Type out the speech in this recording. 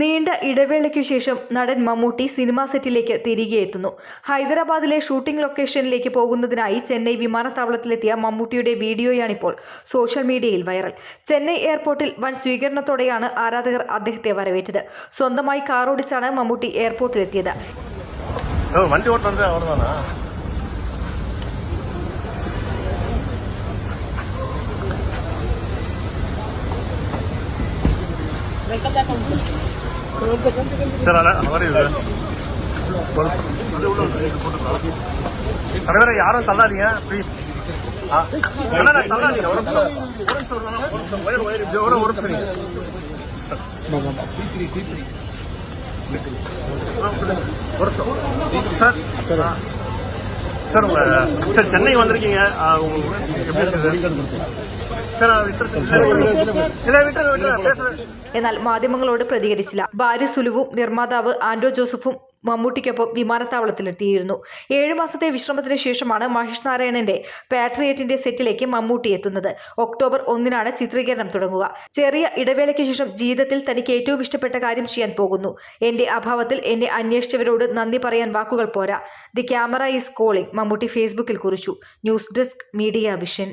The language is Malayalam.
നീണ്ട ഇടവേളയ്ക്കു ശേഷം നടൻ മമ്മൂട്ടി സിനിമാ സെറ്റിലേക്ക് തിരികെ എത്തുന്നു. ഹൈദരാബാദിലെ ഷൂട്ടിംഗ് ലൊക്കേഷനിലേക്ക് പോകുന്നതിനായി ചെന്നൈ വിമാനത്താവളത്തിലെത്തിയ മമ്മൂട്ടിയുടെ വീഡിയോയാണിപ്പോൾ സോഷ്യൽ മീഡിയയിൽ വൈറൽ. ചെന്നൈ എയർപോർട്ടിൽ വൻ സ്വീകരണത്തോടെയാണ് ആരാധകർ അദ്ദേഹത്തെ വരവേറ്റത്. സ്വന്തമായി കാറോടിച്ചാണ് മമ്മൂട്ടി എയർപോർട്ടിലെത്തിയത്. വണ്ടി ഓട്ടുന്നത് சார் தலைவரை யாரும் தள்ளாதீங்க ப்ளீஸ் தள்ளாதீங்க. ஒரு நிமிஷம். ஒரு நிமிஷம் சார். சார் உங்க சார் சென்னை வந்திருக்கீங்க ஆ, உங்களுக்கு எப்படி இருக்குது சார் விட்டு இல்ல விட்டு விட்டு பேசுறேன் എന്നാൽ മാധ്യമങ്ങളോട് പ്രതികരിച്ചില്ല ഭാര്യ സുലുവും നിർമ്മാതാവ് ആൻഡോ ജോസഫും മമ്മൂട്ടിക്കൊപ്പം വിമാനത്താവളത്തിലെത്തിയിരുന്നു. ഏഴു മാസത്തെ വിശ്രമത്തിന് ശേഷമാണ് മഹേഷ് നാരായണന്റെ പാട്രിയറ്റിന്റെ സെറ്റിലേക്ക് മമ്മൂട്ടി എത്തുന്നത്. ഒക്ടോബർ ഒന്നിനാണ് ചിത്രീകരണം തുടങ്ങുക. ചെറിയ ഇടവേളയ്ക്ക് ശേഷം ജീവിതത്തിൽ തനിക്ക് ഏറ്റവും ഇഷ്ടപ്പെട്ട കാര്യം ചെയ്യാൻ പോകുന്നു. എന്റെ അഭാവത്തിൽ എന്നെ അന്വേഷിച്ചവരോട് നന്ദി പറയാൻ വാക്കുകൾ പോരാ. The camera is calling Mammootty ഫേസ്ബുക്കിൽ കുറിച്ചു. News desk media vision.